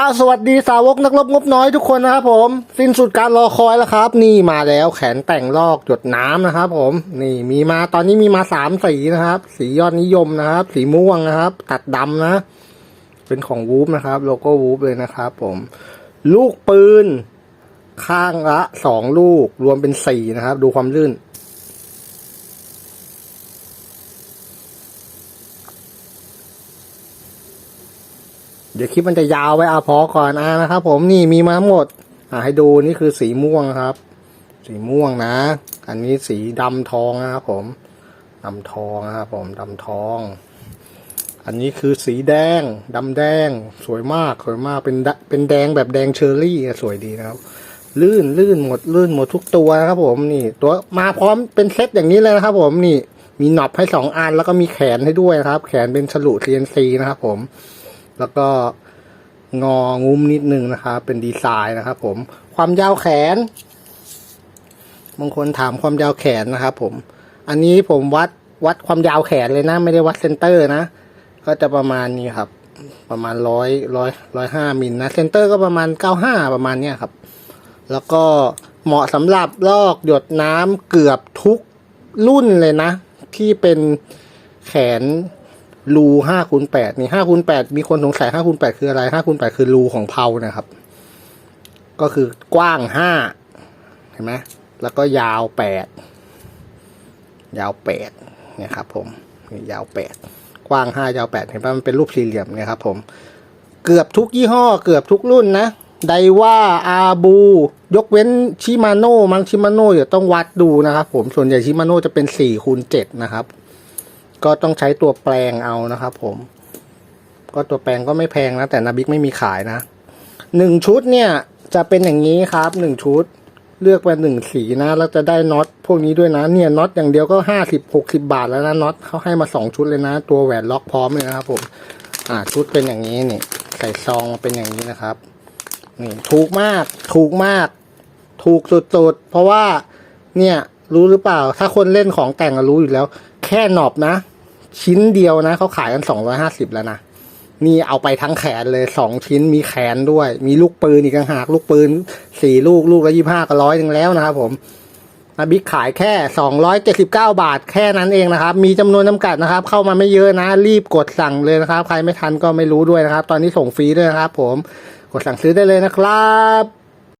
อ้าวสวัสดีสาวกนักรบงบน้อยทุกคนนะครับผม สิ้นสุดการรอคอยแล้วครับ นี่มาแล้วแขนแต่งลอกหยดน้ำนะครับผมนี่มีมาตอนนี้มีมาสามสีนะครับ สียอดนิยมนะครับ สีม่วงนะครับ ตัดดำนะ เป็นของวูฟนะครับ โลโก้วูฟเลยนะครับผม ลูกปืน ข้างละสองลูกรวมเป็นสี่นะครับ ดูความลื่น เดี๋ยวคลิปมันจะยาวไว้อาพอก่อนอ่านะครับ ผมนี่มีมาทั้งหมดอ่าให้ดูนี่คือสีม่วงครับ สีม่วงนะ อันนี้สีดำทองนะครับผมดำทองนะครับผมดำทอง อันนี้คือสีแดงดำแดง สวยมากสวยมากเป็นดเป็นแดงแบบแดงเชอร์รี่สวยดีนะครับลื่นลื่นหมดลื่นหมดทุกตัวนะครับผมนี่ ตัวมาพร้อมเป็นเซตอย่างนี้เลยนะครับ ผมนี่มีหนอบให้สองอันแล้วก็มีแขนให้ด้วยนะครับ แขนเป็นฉลุ CNC นะครับผม แล้วก็งองุ้มนิดนึงนะครับ เป็นดีไซน์นะครับ ผมความยาวแขน บางคนถามความยาวแขนนะครับ ผม อันนี้ผมวัดวัดความยาวแขนเลยนะ ไม่ได้วัดเซนเตอร์นะ ก็จะประมาณนี้ครับ ประมาณร้อยร้อยร้อยห้ามิลนะเซนเตอร์ก็ประมาณเก้าห้าประมาณเนี้ยครับ แล้วก็เหมาะสำหรับลอกหยดน้ำเกือบทุกรุ่นเลยนะ ที่เป็นแขน รูห้าคูณแปดนี่ห้าคูณแปดมีคนสงสัยห้าคูณแปดคืออะไรห้าคูณแปดคือรูของเพลานะครับ ก็คือกว้างห้าเห็นไหมแล้วก็ยาวแปดยาวแปดนี่ครับผมยาวแปดกว้างห้ายาวแปดเห็นปะมันเป็นรูปสี่เหลี่ยมเนี่ยครับผม เกือบทุกยี่ห้อเกือบทุกรุ่นนะไดว่าอาบู ยกเว้นชิมาโน่มั้งชิมาโน่เดี๋ยวต้องวัดดูนะครับผมส่วนใหญ่ชิมาโน่จะเป็นสี่คูณเจ็ดนะครับ ก็ต้องใช้ตัวแปลงเอานะครับผม ก็ตัวแปลงก็ไม่แพงนะ แต่นาบิกไม่มีขายนะหนึ่งชุดเนี่ยจะเป็นอย่างนี้ครับหนึ่งชุด เลือกไปหนึ่งสีนะแล้วจะได้น็อตพวกนี้ด้วยนะ เนี่ยน็อตอย่างเดียวก็ห้าสิบหกสิบาทแล้วนะน็อตเขาให้มาสองชุดเลยนะ ตัวแหวนล็อกพร้อมเลยนะครับผม อ่าชุดเป็นอย่างนี้นี่ใส่ซองมาเป็นอย่างนี้นะครับนี่ถูกมาก ถูกมาก ถูกสุดๆเพราะว่าเนี่ยรู้หรือเปล่า ถ้าคนเล่นของแต่งก็รู้อยู่แล้ว แค่หนอบนะ ชิ้นเดียวนะเขาขายกันสองร้อยห้าสิบแล้วนะนี่เอาไปทั้งแขนเลยสองชิ้นมีแขนด้วย มีลูกปืนอีกต่างหากลูกปืนสี่ลูกลูกละยี่ห้าก็ร้อยหนึ่งแล้วนะครับผมนาบิ๊กขายแค่สองร้อยเจ็ดสิบเก้าบาทแค่นั้นเองนะครับ มีจำนวนจำกัดนะครับ เข้ามาไม่เยอะนะ รีบกดสั่งเลยนะครับ ใครไม่ทันก็ไม่รู้ด้วยนะครับ ตอนนี้ส่งฟรีด้วยนะครับ ผมกดสั่งซื้อได้เลยนะครับ